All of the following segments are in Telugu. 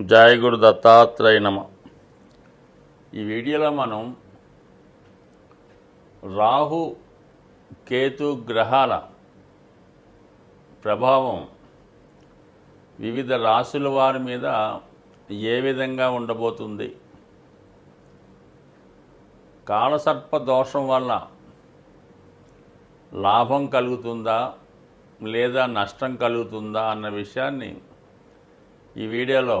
జయ గురు దత్తాత్రేయ నమ. ఈ వీడియోలో మనం రాహు కేతు గ్రహాల ప్రభావం వివిధ రాశుల వారి మీద ఏ విధంగా ఉండబోతుంది కాలసర్ప దోషం వల్ల లాభం కలుగుతుందా లేదా నష్టం కలుగుతుందా అన్న విషయాన్ని ఈ వీడియోలో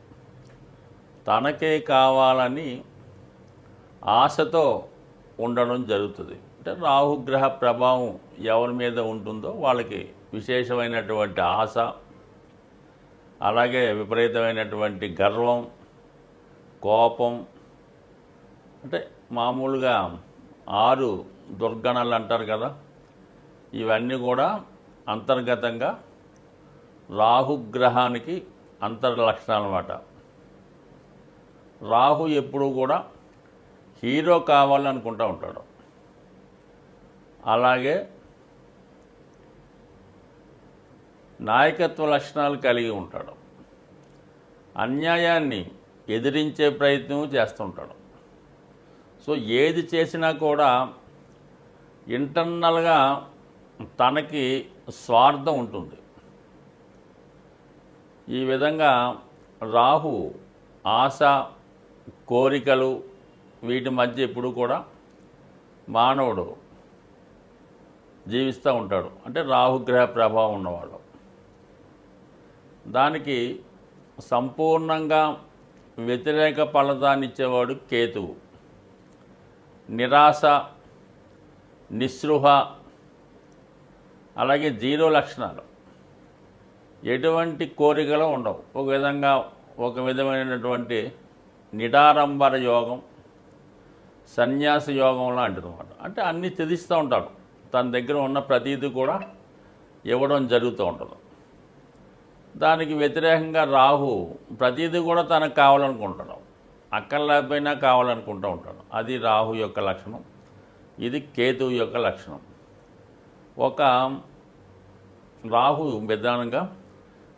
తనకే కావాలని ఆశతో ఉండడం జరుగుతుంది. అంటే రాహుగ్రహ ప్రభావం ఎవరి మీద ఉంటుందో వాళ్ళకి విశేషమైనటువంటి ఆశ అలాగే విపరీతమైనటువంటి గర్వం కోపం. అంటే మామూలుగా ఆరు దుర్గణాలు అంటారు కదా ఇవన్నీ కూడా అంతర్గతంగా రాహుగ్రహానికి అంతర్లక్షణాలు అన్నమాట. రాహు ఎప్పుడు కూడా హీరో కావాలనుకుంటూ ఉంటాడు. అలాగే నాయకత్వ లక్షణాలు కలిగి ఉంటాడు. అన్యాయాన్ని ఎదిరించే ప్రయత్నం చేస్తుంటాడు. సో ఏది చేసినా కూడా ఇంటర్నల్గా తనకి స్వార్థం ఉంటుంది. ఈ విధంగా రాహు ఆశ కోరికలు వీటి మధ్య ఎప్పుడు కూడా మానవుడు జీవిస్తూ ఉంటాడు. అంటే రాహుగ్రహ ప్రభావం ఉన్నవాడు దానికి సంపూర్ణంగా వ్యతిరేక ఫలితాన్ని ఇచ్చేవాడు కేతువు. నిరాశ నిస్పృహ అలాగే జీరో లక్షణాలు. ఎటువంటి కోరికలు ఉండవు. ఒక విధంగా ఒక విధమైనటువంటి నిడారంబర యోగం సన్యాస యోగం లాంటిది అనమాట అంటే అన్నీ త్యజిస్తూ ఉంటాడు. తన దగ్గర ఉన్న ప్రతీది కూడా ఇవ్వడం జరుగుతూ ఉంటుంది. దానికి వ్యతిరేకంగా రాహు ప్రతీది కూడా తనకు కావాలనుకుంటాడు. అక్కర్లేకపోయినా కావాలనుకుంటూ ఉంటాడు. అది రాహు యొక్క లక్షణం. ఇది కేతువు యొక్క లక్షణం. ఒక రాహు విధానంగా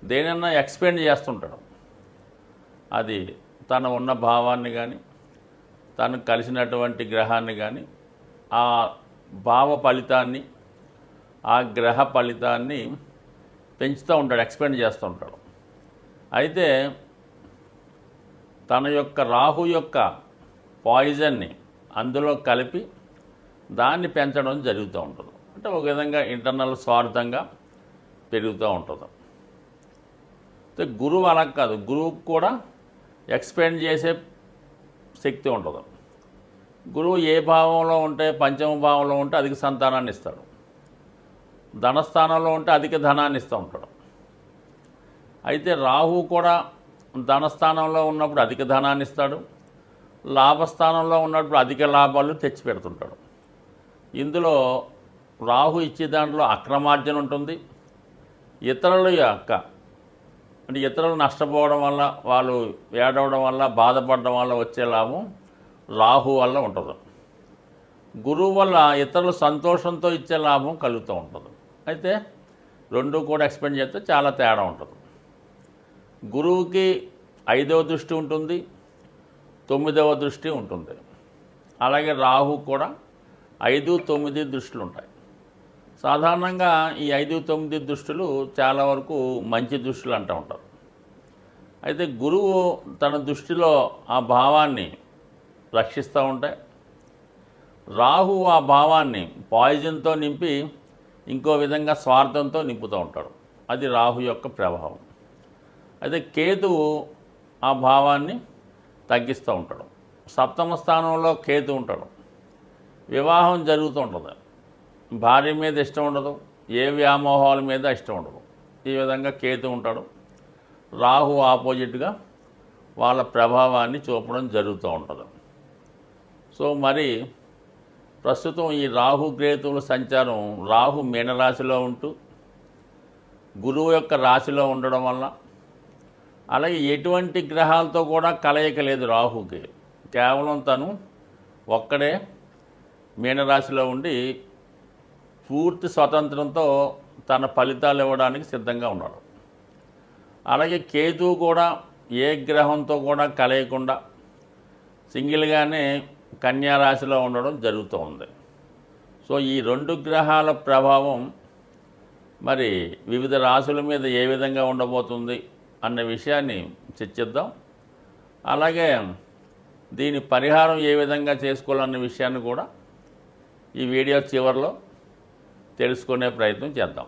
దేనన్నా ఎక్స్పెండ్ చేస్తుంటాడు. అది తన ఉన్న భావాన్ని కానీ తను కలిసినటువంటి గ్రహాన్ని కానీ ఆ భావ ఫలితాన్ని ఆ గ్రహ ఫలితాన్ని పెంచుతూ ఉంటాడు ఎక్స్పెండ్ చేస్తూ ఉంటాడు. అయితే తన యొక్క రాహు యొక్క పాయిజన్ని అందులో కలిపి దాన్ని పెంచడం జరుగుతూ ఉంటుంది. అంటే ఒక విధంగా ఇంటర్నల్ స్వార్థంగా పెరుగుతూ ఉంటుంది. అయితే గురువు అలా కాదు గురువుకు కూడా ఎక్స్పెండ్ చేసే శక్తి ఉండదు. గురువు ఏ భావంలో ఉంటే పంచమ భావంలో ఉంటే అధిక సంతానాన్ని ఇస్తాడు. ధనస్థానంలో ఉంటే అధిక ధనాన్ని ఇస్తూ ఉంటాడు. అయితే రాహు కూడా ధనస్థానంలో ఉన్నప్పుడు అధిక ధనాన్ని ఇస్తాడు. లాభస్థానంలో ఉన్నప్పుడు అధిక లాభాలు తెచ్చి పెడుతుంటాడు. ఇందులో రాహు ఇచ్చే దాంట్లో అక్రమార్జన ఉంటుంది. ఇతరుల యొక్క అంటే ఇతరులు నష్టపోవడం వల్ల వాళ్ళు ఏడవడం వల్ల బాధపడడం వల్ల వచ్చే లాభం రాహు వల్ల ఉంటుంది. గురువు వల్ల ఇతరులు సంతోషంతో ఇచ్చే లాభం కలుగుతూ ఉంటుంది. అయితే రెండు కూడా ఎక్స్ప్లెయిన్ చేస్తే చాలా తేడా ఉంటుంది. గురువుకి ఐదవ దృష్టి ఉంటుంది తొమ్మిదవ దృష్టి ఉంటుంది. అలాగే రాహు కూడా ఐదు తొమ్మిది దృష్టిలు ఉంటాయి. సాధారణంగా ఈ ఐదు తొమ్మిది దృష్టిలు చాలా వరకు మంచి దృష్టిలు అంటూ ఉంటారు. అయితే గురువు తన దృష్టిలో ఆ భావాన్ని రక్షిస్తూ ఉంటాయి రాహు ఆ భావాన్ని పాయిజన్తో నింపి ఇంకో విధంగా స్వార్థంతో నింపుతూ ఉంటాడు. అది రాహు యొక్క ప్రభావం. అయితే కేతువు ఆ భావాన్ని తగ్గిస్తూ ఉంటాడు. సప్తమ స్థానంలో కేతు ఉంటాడు. వివాహం జరుగుతూ ఉంటుంది. భార్య మీద ఇష్టం ఉండదు. ఏ వ్యామోహాల మీద ఇష్టం ఉండదు. ఈ విధంగా కేతు ఉంటాడు. రాహు ఆపోజిట్గా వాళ్ళ ప్రభావాన్ని చూపడం జరుగుతూ ఉంటుంది. సో మరి ప్రస్తుతం ఈ రాహు కేతువుల సంచారం రాహు మీనరాశిలో ఉంటూ గురువు యొక్క రాశిలో ఉండడం వల్ల అలాగే ఎటువంటి గ్రహాలతో కూడా కలయిక లేదు రాహుకి. కేవలం తను ఒక్కడే మీనరాశిలో ఉండి పూర్తి స్వతంత్రంతో తన ఫలితాలు ఇవ్వడానికి సిద్ధంగా ఉన్నాడు. అలాగే కేతు కూడా ఏ గ్రహంతో కూడా కలయకుండా సింగిల్గానే కన్యా రాశిలో ఉండడం జరుగుతూ ఉంది. సో ఈ రెండు గ్రహాల ప్రభావం మరి వివిధ రాశుల మీద ఏ విధంగా ఉండబోతుంది అన్న విషయాన్ని చర్చిద్దాం. అలాగే దీని పరిహారం ఏ విధంగా చేసుకోవాలన్న విషయాన్ని కూడా ఈ వీడియో చివరిలో తెలుసుకునే ప్రయత్నం చేద్దాం.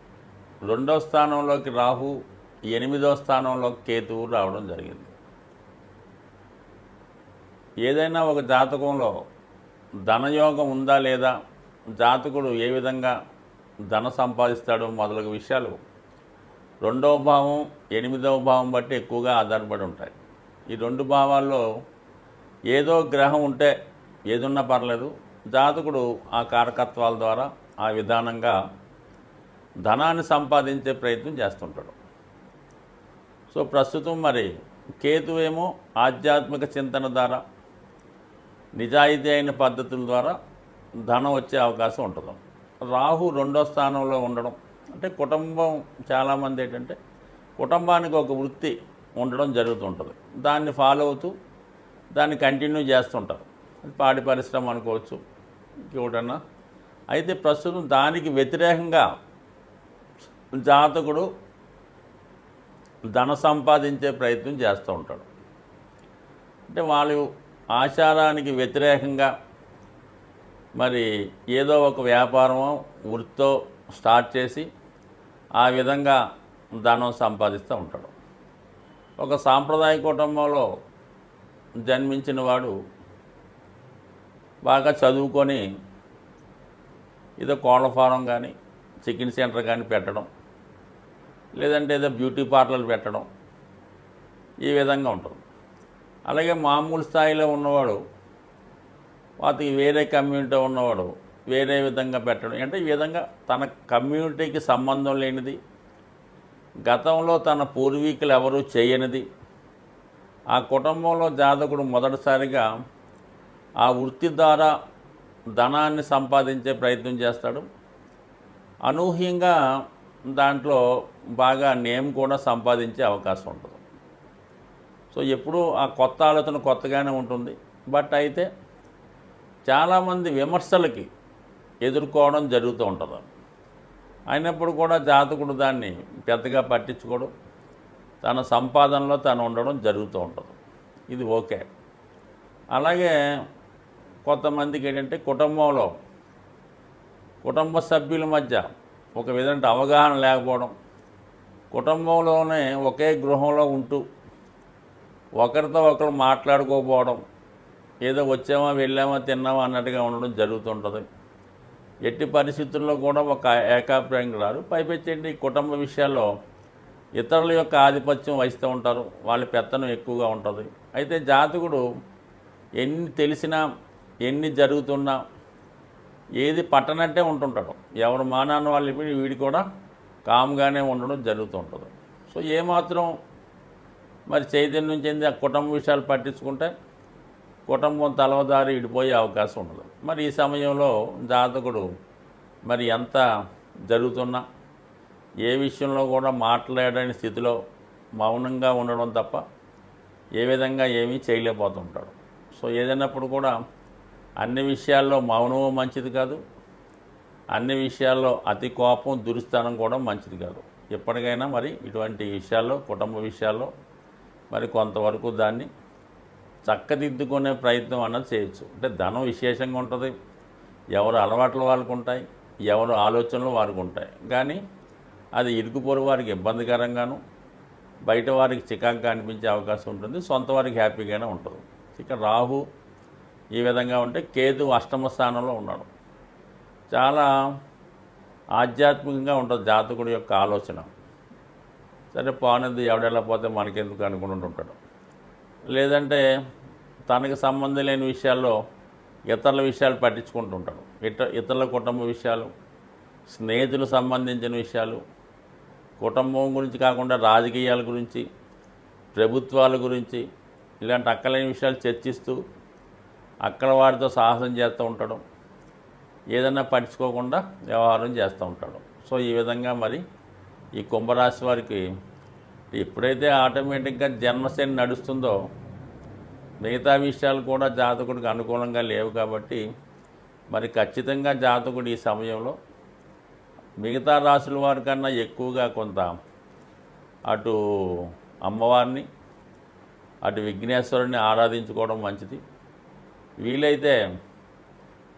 రెండో స్థానంలోకి రాహు ఎనిమిదో స్థానంలోకి కేతువు రావడం జరిగింది. ఏదైనా ఒక జాతకంలో ధనయోగం ఉందా లేదా జాతకుడు ఏ విధంగా ధన సంపాదిస్తాడో మొదలగు విషయాలు రెండవ భావం ఎనిమిదవ భావం బట్టి ఎక్కువగా ఆధారపడి ఉంటాయి. ఈ రెండు భావాల్లో ఏదో గ్రహం ఉంటే ఏదున్నా పర్లేదు జాతకుడు ఆ కారకత్వాల ద్వారా ఆ విధానంగా ధనాన్ని సంపాదించే ప్రయత్నం చేస్తుంటాడు. సో ప్రస్తుతం మరి కేతు ఏమో ఆధ్యాత్మిక చింతన ద్వారా నిజాయితీ అయిన పద్ధతుల ద్వారా ధనం వచ్చే అవకాశం ఉంటుంది. రాహు రెండో స్థానంలో ఉండడం అంటే కుటుంబం చాలామంది ఏంటంటే కుటుంబానికి ఒక వృత్తి ఉండడం జరుగుతుంటుంది దాన్ని ఫాలో అవుతూ దాన్ని కంటిన్యూ చేస్తుంటారు. పాడి పరిశ్రమ అనుకోవచ్చు ఇంకోటన్నా అయితే ప్రస్తుతం దానికి వ్యతిరేకంగా జాతకుడు ధన సంపాదించే ప్రయత్నం చేస్తూ ఉంటాడు. అంటే వాళ్ళు ఆచారానికి వ్యతిరేకంగా మరి ఏదో ఒక వ్యాపారమో వృత్తో స్టార్ట్ చేసి ఆ విధంగా ధనం సంపాదిస్తూ ఉంటాడు. ఒక సాంప్రదాయ కుటుంబంలో జన్మించిన వాడు బాగా చదువుకొని ఏదో కోళ్ళ ఫారం కానీ చికెన్ సెంటర్ కానీ పెట్టడం లేదంటే ఏదో బ్యూటీ పార్లర్ పెట్టడం ఈ విధంగా ఉంటుంది. అలాగే మామూలు స్థాయిలో ఉన్నవాడు వాటికి వేరే కమ్యూనిటీ ఉన్నవాడు వేరే విధంగా పెట్టడం. అంటే ఈ విధంగా తన కమ్యూనిటీకి సంబంధం లేనిది గతంలో తన పూర్వీకులు ఎవరూ చేయనిది ఆ కుటుంబంలో జాతకుడు మొదటిసారిగా ఆ వృత్తి ద్వారా ధనాన్ని సంపాదించే ప్రయత్నం చేస్తాడు. అనూహ్యంగా దాంట్లో బాగా నేమ్ కూడా సంపాదించే అవకాశం ఉంటుంది. సో ఎప్పుడూ ఆ కొత్త ఆలోచన కొత్తగానే ఉంటుంది. బట్ అయితే చాలామంది విమర్శలకి ఎదుర్కోవడం జరుగుతూ ఉంటుంది. అయినప్పుడు కూడా జాతకుడు దాన్ని పెద్దగా పట్టించుకోడు. తన సంపాదనలో తను ఉండడం జరుగుతూ ఉంటుంది. ఇది ఓకే. అలాగే కొంతమందికి ఏంటంటే కుటుంబంలో కుటుంబ సభ్యుల మధ్య ఒక విధంగా అవగాహన లేకపోవడం. కుటుంబంలోనే ఒకే గృహంలో ఉంటూ ఒకరితో ఒకరు మాట్లాడుకోకపోవడం. ఏదో వచ్చామా వెళ్ళామా తిన్నామా అన్నట్టుగా ఉండడం జరుగుతుంటుంది. ఎట్టి పరిస్థితుల్లో కూడా ఒక ఏకాభిప్రాయం రారు పైపెచ్చండి ఈ కుటుంబ విషయాల్లో ఇతరుల యొక్క ఆధిపత్యం వహిస్తూ ఉంటారు. వాళ్ళ పెత్తనం ఎక్కువగా ఉంటుంది. అయితే జాతకుడు ఎన్ని తెలిసినా ఎన్ని జరుగుతున్నా ఏది పట్టనట్టే ఉంటుంటాడు. ఎవరు మానాన్న వాళ్ళు ఇప్పుడు వీడి కూడా కామ్గానే ఉండడం జరుగుతూ ఉంటుంది సో ఏమాత్రం మరి చైతన్యం చెంది ఆ కుటుంబ విషయాలు పట్టించుకుంటే కుటుంబం తలవదారి ఇడిపోయే అవకాశం ఉండదు. మరి ఈ సమయంలో జాతకుడు మరి ఎంత జరుగుతున్నా ఏ విషయంలో కూడా మాట్లాడని స్థితిలో మౌనంగా ఉండడం తప్ప ఏ విధంగా ఏమీ చేయలేకపోతుంటాడు. సో ఏదైనప్పుడు కూడా అన్ని విషయాల్లో మౌనము మంచిది కాదు అన్ని విషయాల్లో అతి కోపం దురుస్థానం కూడా మంచిది కాదు. ఎప్పటికైనా మరి ఇటువంటి విషయాల్లో కుటుంబ విషయాల్లో మరి కొంతవరకు దాన్ని చక్కదిద్దుకునే ప్రయత్నం అన్నది చేయొచ్చు. అంటే ధనం విశేషంగా ఉంటుంది. ఎవరు అలవాట్లు వాళ్ళకు ఉంటాయి. ఎవరు ఆలోచనలు వారికి ఉంటాయి. కానీ అది ఇరుకుపోరు వారికి ఇబ్బందికరంగాను బయట వారికి చికాకుగా అనిపించే అవకాశం ఉంటుంది. సొంత వారికి హ్యాపీగానే ఉంటుంది. ఇక రాహు ఈ విధంగా ఉంటే కేతు అష్టమ స్థానంలో ఉన్నాడు. చాలా ఆధ్యాత్మికంగా ఉంటుంది జాతకుడి యొక్క ఆలోచన. సరే పోనది ఎవడెలా పోతే మనకెందుకు అనుకుంటూ ఉంటాడు. లేదంటే తనకు సంబంధం లేని విషయాల్లో ఇతరుల విషయాలు పట్టించుకుంటూ ఉంటాడు. ఇత ఇతరుల కుటుంబ విషయాలు స్నేహితులు సంబంధించిన విషయాలు కుటుంబం గురించి కాకుండా రాజకీయాల గురించి ప్రభుత్వాల గురించి ఇలాంటి అక్కలేని విషయాలు చర్చిస్తూ అక్కడ వారితో సాహసం చేస్తూ ఉంటాడు. ఏదైనా పట్టించుకోకుండా వ్యవహారం చేస్తూ ఉంటాడు. సో ఈ విధంగా మరి ఈ కుంభరాశి వారికి ఎప్పుడైతే ఆటోమేటిక్గా జన్మశని నడుస్తుందో మిగతా విషయాలు కూడా జాతకుడికి అనుకూలంగా లేవు కాబట్టి మరి ఖచ్చితంగా జాతకుడు ఈ సమయంలో మిగతా రాసుల వారి కన్నా ఎక్కువగా కొంత అటు అమ్మవారిని అటు విఘ్నేశ్వరుని ఆరాధించుకోవడం మంచిది. వీలైతే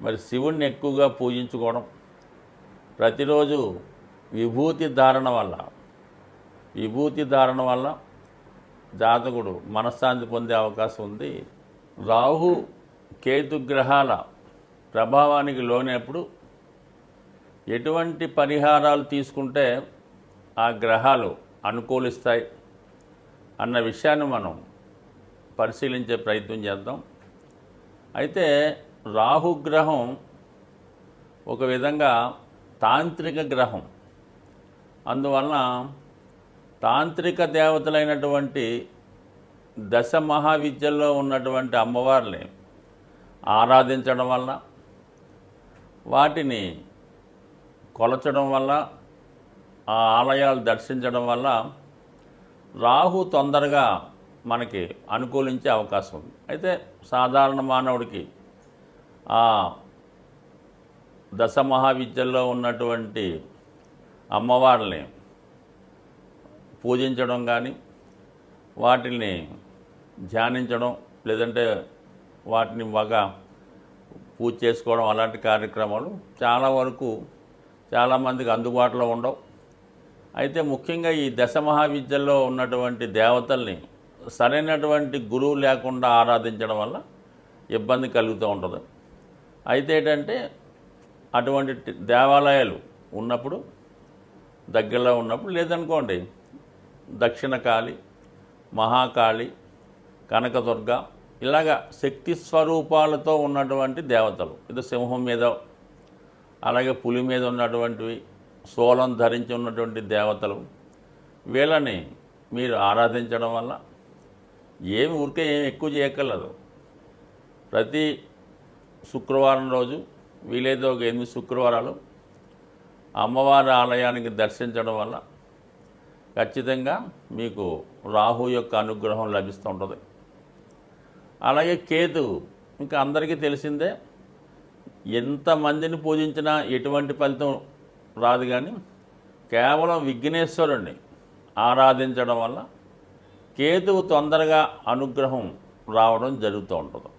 మరి శివుణ్ణి ఎక్కువగా పూజించుకోవడం. ప్రతిరోజు విభూతి ధారణ వల్ల విభూతి ధారణ వల్ల జాతకుడు మనశ్శాంతి పొందే అవకాశం ఉంది. రాహు కేతు గ్రహాల ప్రభావానికి లోనప్పుడు ఎటువంటి పరిహారాలు తీసుకుంటే ఆ గ్రహాలు అనుకూలిస్తాయి అన్న విషయాన్ని మనం పరిశీలించే ప్రయత్నం చేద్దాం. అయితే రాహుగ్రహం ఒక విధంగా తాంత్రిక గ్రహం. అందువలన తాంత్రిక దేవతలైనటువంటి దశ మహావిద్యల్లో ఉన్నటువంటి అమ్మవారిని ఆరాధించడం వల్ల వాటిని కొలచడం వల్ల ఆ ఆలయాలు దర్శించడం వల్ల రాహు తొందరగా మనకి అనుకూలించే అవకాశం ఉంది. అయితే సాధారణ మానవుడికి దశ మహావిద్యల్లో ఉన్నటువంటి అమ్మవారిని పూజించడం కానీ వాటిని ధ్యానించడం లేదంటే వాటిని బాగా పూజ చేసుకోవడం అలాంటి కార్యక్రమాలు చాలా వరకు చాలామందికి అందుబాటులో ఉండవు. అయితే ముఖ్యంగా ఈ దశ మహావిద్యల్లో ఉన్నటువంటి దేవతల్ని సరైనటువంటి గురువు లేకుండా ఆరాధించడం వల్ల ఇబ్బంది కలుగుతూ ఉంటుంది. అయితే ఏంటంటే అటువంటి దేవాలయాలు ఉన్నప్పుడు దగ్గరలో ఉన్నప్పుడు లేదనుకోండి దక్షిణ కాళి మహాకాళి కనకదుర్గ ఇలాగా శక్తి స్వరూపాలతో ఉన్నటువంటి దేవతలు. ఇది సింహం మీద అలాగే పులి మీద ఉన్నటువంటివి సోలం ధరించి ఉన్నటువంటి దేవతలు వీళ్ళని మీరు ఆరాధించడం వల్ల ఏమి ఊరికే ఏమి ఎక్కువ చేయక్కర్లేదు. ప్రతి శుక్రవారం రోజు వీలైతే ఒక ఎనిమిది శుక్రవారాలు అమ్మవారి ఆలయానికి దర్శించడం వల్ల ఖచ్చితంగా మీకు రాహు యొక్క అనుగ్రహం లభిస్తూ ఉంటుంది. అలాగే కేతు ఇంకా అందరికీ తెలిసిందే ఎంతమందిని పూజించినా ఎటువంటి ఫలితం రాదు కానీ కేవలం విఘ్నేశ్వరుణ్ణి ఆరాధించడం వల్ల కేతువు తొందరగా అనుగ్రహం రావడం జరుగుతూ ఉంటుంది.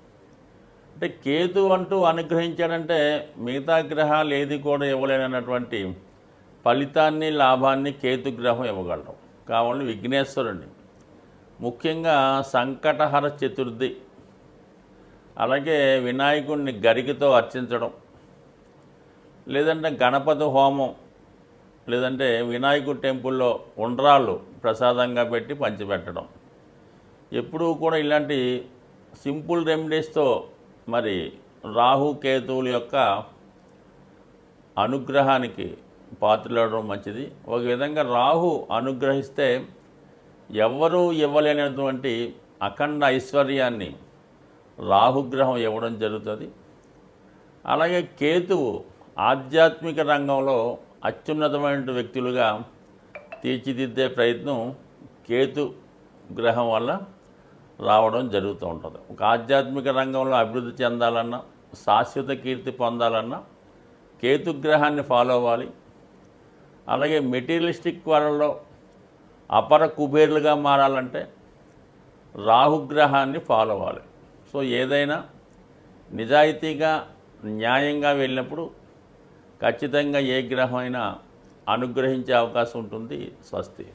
అంటే కేతు అంటూ అనుగ్రహించాడంటే మిగతా గ్రహాలు ఏది కూడా ఇవ్వలేనటువంటి ఫలితాన్ని లాభాన్ని కేతు గ్రహం ఇవ్వగలడం కావాలి విఘ్నేశ్వరుణ్ణి. ముఖ్యంగా సంకటహర చతుర్థి. అలాగే వినాయకుడిని గరికతో అర్చించడం. లేదంటే గణపతి హోమం. లేదంటే వినాయకుడి టెంపుల్లో ఉండ్రాళ్ళు ప్రసాదంగా పెట్టి పంచిపెట్టడం. ఎప్పుడూ కూడా ఇలాంటి సింపుల్ రెమెడీస్తో మరి రాహు కేతువుల యొక్క అనుగ్రహానికి పాత్రలవడం మంచిది. ఒక విధంగా రాహు అనుగ్రహిస్తే ఎవ్వరూ ఇవ్వలేనటువంటి అఖండ ఐశ్వర్యాన్ని రాహుగ్రహం ఇవ్వడం జరుగుతుంది. అలాగే కేతువు ఆధ్యాత్మిక రంగంలో అత్యున్నతమైన వ్యక్తులుగా తీర్చిదిద్దే ప్రయత్నం కేతు గ్రహం వల్ల రావడం జరుగుతూ ఉంటుంది. ఒక ఆధ్యాత్మిక రంగంలో అభివృద్ధి చెందాలన్నా శాశ్వత కీర్తి పొందాలన్నా కేతుగ్రహాన్ని ఫాలో అవ్వాలి. అలాగే మెటీరియలిస్టిక్ వరల్డ్లో అపర కుబేర్లుగా మారాలంటే రాహుగ్రహాన్ని ఫాలో అవ్వాలి. సో ఏదైనా నిజాయితీగా న్యాయంగా వెళ్ళినప్పుడు ఖచ్చితంగా ఏ గ్రహం అయినా అనుగ్రహించే అవకాశం ఉంటుంది స్వస్తి.